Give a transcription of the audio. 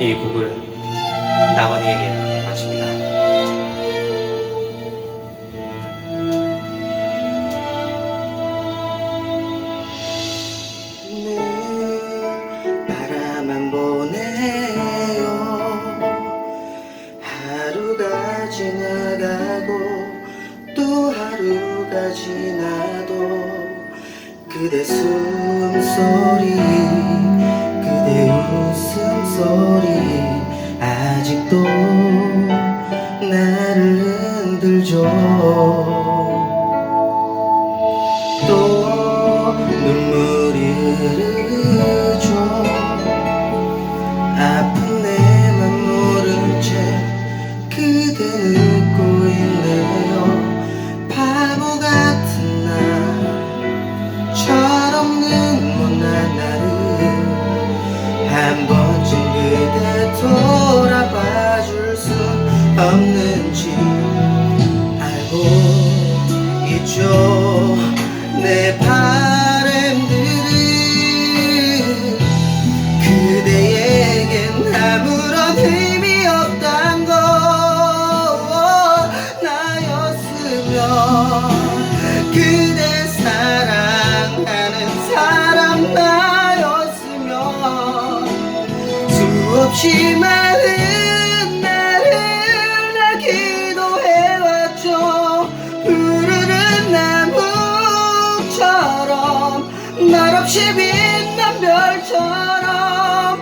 이 곡을 나원이에게 바칩니다. 하루가 지나도 그대 숨소리 아직도 나를 흔들죠. 또 눈물이 흐르 없는지 알고 있죠. 내 바램들은 그대에겐 아무런 의미 없단 거 나였으면 그대 사랑하는 사람 나였으면 수없이 많은 나무처럼 말없이 빛난 별처럼